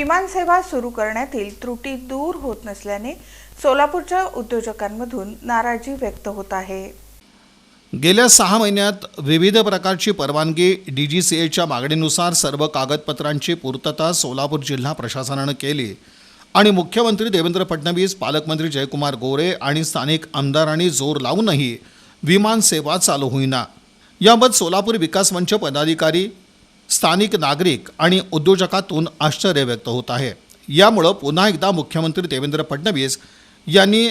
विमानसेवा सुरू करण्यातील त्रुटी दूर होत नसल्याने सोलापूरच्या उद्योजकांमधून नाराजी व्यक्त होत आहे. गेल्या सहा महिन्यात विविध प्रकारची परवानगी डी जी सी एच्या मागणीनुसार सर्व कागदपत्रांची पूर्तता सोलापूर जिल्हा प्रशासनानं केली. आणि मुख्यमंत्री देवेंद्र फडणवीस पालकमंत्री जयकुमार गोरे आणि स्थानिक आमदारांनी जोर लावूनही विमानसेवा चालू होईना. याबाबत सोलापूर विकास मंच पदाधिकारी स्थानिक नागरिक आणि उद्योजकातून आश्चर्य व्यक्त होत आहे. यामुळं पुन्हा एकदा मुख्यमंत्री देवेंद्र फडणवीस यांनी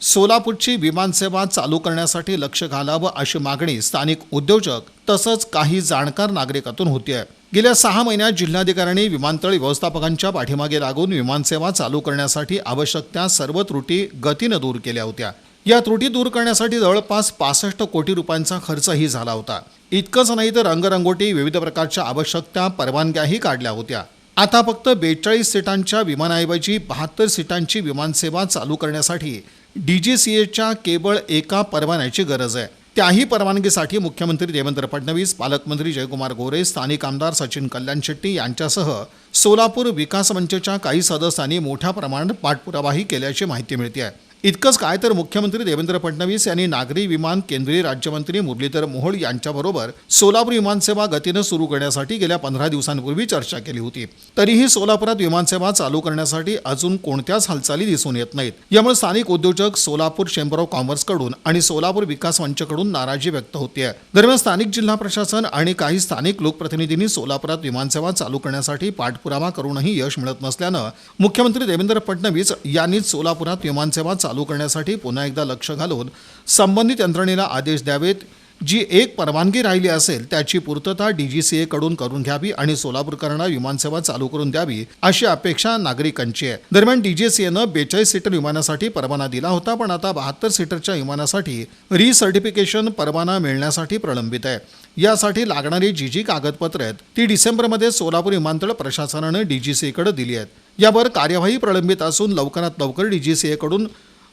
सोलापूरची विमानसेवा चालू करण्यासाठी लक्ष घालावं अशी मागणी स्थानिक उद्योजक तसंच काही जाणकार नागरिकातून होती आहे गेल्या सहा महिन्यात जिल्हाधिकाऱ्यांनी विमानतळ व्यवस्थापकांच्या पाठीमागे लागून विमानसेवा चालू करण्यासाठी आवश्यक त्या सर्व त्रुटी गतीनं दूर केल्या होत्या. या त्रुटी दूर करण्यासाठी जवळपास पासष्ट कोटी रुपयांचा खर्चही झाला होता. इतकंच नाही तर रंगरंगोटी विविध प्रकारच्या आवश्यक त्या परवानग्याही काढल्या होत्या. आता फक्त बेचाळीस सीटांच्या विमानाऐवजी बहात्तर सीटांची विमानसेवा चालू करण्यासाठी डी जी सी एच्या केवळ एका परवान्याची गरज आहे. त्याही परवानगीसाठी मुख्यमंत्री देवेंद्र फडणवीस पालकमंत्री जयकुमार गोरे स्थानिक आमदार सचिन कल्याण शेट्टी यांच्यासह सोलापूर विकास मंचच्या काही सदस्यांनी मोठ्या प्रमाणात पाठपुरावाही केल्याची माहिती मिळते आहे इतकंच काय तर मुख्यमंत्री देवेंद्र फडणवीस यांनी नागरी विमान केंद्रीय राज्यमंत्री मुरलीधर मोहोळ यांच्याबरोबर सोलापूर विमानसेवा गतीनं सुरू करण्यासाठी गेल्या पंधरा दिवसांपूर्वी चर्चा केली होती. तरीही सोलापुरात विमानसेवा चालू करण्यासाठी अजून कोणत्याच हालचाली दिसून येत नाहीत. यामुळे स्थानिक उद्योजक सोलापूर चेंबर ऑफ कॉमर्सकडून आणि सोलापूर विकास मंचकडून नाराजी व्यक्त होते दरम्यान स्थानिक जिल्हा प्रशासन आणि काही स्थानिक लोकप्रतिनिधींनी सोलापुरात विमानसेवा चालू करण्यासाठी पाठपुरावा करूनही यश मिळत नसल्यानं मुख्यमंत्री देवेंद्र फडणवीस यांनीच सोलापुरात विमानसेवा चालू करण्यासाठी पुन्हा एकदा लक्ष घालून संबंधित यंत्रणेला आदेश द्यावेत. जी एक परवानगी राहिली असेल त्याची पूर्तता डी जी सी एकडून करून घ्यावी आणि सोलापूरकरांना विमानसेवा चालू करून द्यावी अशी अपेक्षा नागरिकांची आहे. दरम्यान डी जी सी एनं बेचाळीस सीटर विमानासाठी परवाना दिला होता पण आता बहात्तर सीटरच्या विमानासाठी रिसर्टिफिकेशन परवाना मिळण्यासाठी प्रलंबित आहे. यासाठी लागणारी जी जी कागदपत्रे आहेत ती डिसेंबरमध्ये सोलापूर विमानतळ प्रशासनानं डी जी सी एकडे दिली आहेत. यावर कार्यवाही प्रलंबित असून लवकरात लवकर डी जी सी एकडून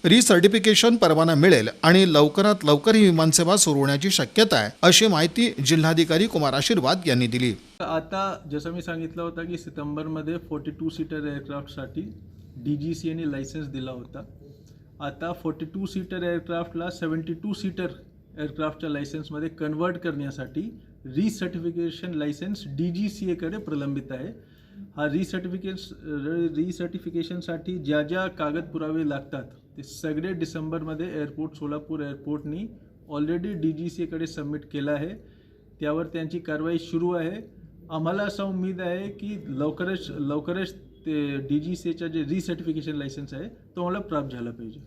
रिसर्टिफिकेशन परवाना मिळेल आणि लवकरात लवकर ही विमानसेवा सुरू होण्याची शक्यता आहे अशी माहिती जिल्हाधिकारी कुमार आशीर्वाद यांनी दिली. आता जसं मी सांगितलं होतं की सितंबरमध्ये फोर्टी टू सीटर एअरक्राफ्टसाठी डी जी सी एने लायसन्स दिला होता. आता फोर्टी टू सीटर एअरक्राफ्टला सेवन्टी टू सीटर एअरक्राफ्टच्या लायसन्समध्ये कन्वर्ट करण्यासाठी recertification licence D G C एकडे प्रलंबित आहे. हा रिसर्टिफिकेट रिसर्टिफिकेशनसाठी ज्या ज्या कागद पुरावे लागतात ते सगळे डिसेंबरमध्ये एअरपोर्ट सोलापूर एअरपोर्टनी ऑलरेडी डी जी सी एकडे सबमिट केलं आहे. त्यावर त्यांची कारवाई सुरू आहे. आम्हाला असा उमेद आहे की लवकरच लवकरच ते डी जी सीच्या जे रिसर्टिफिकेशन लायसन्स आहे तो आम्हाला प्राप्त झाला पाहिजे.